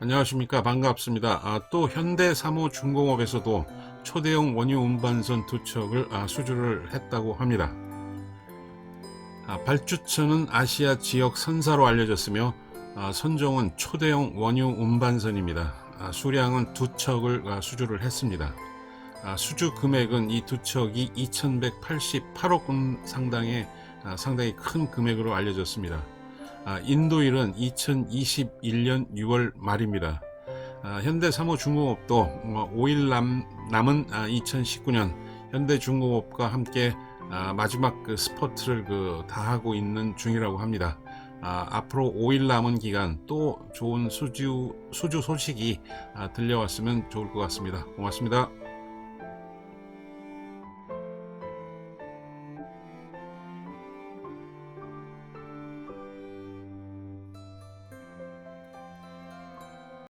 안녕하십니까 반갑습니다. 아, 또 현대사무중공업에서도 초대형 원유 운반선 두 척을 아, 수주를 했다고 합니다. 아, 발주처는 아시아 지역 선사로 알려졌으며 아, 선종은 초대형 원유 운반선입니다. 아, 수량은 두 척을 아, 수주를 했습니다. 아, 수주 금액은 이 두 척이 2,188억 원 상당의 아, 상당히 큰 금액으로 알려졌습니다. 아, 인도일은 2021년 6월 말입니다. 아, 현대사무중공업도 어, 5일 남, 남은 아, 2019년 현대중공업과 함께 아, 마지막 그 스퍼트를 그 다 하고 있는 중이라고 합니다. 아, 앞으로 5일 남은 기간 또 좋은 수주, 수주 소식이 아, 들려왔으면 좋을 것 같습니다. 고맙습니다.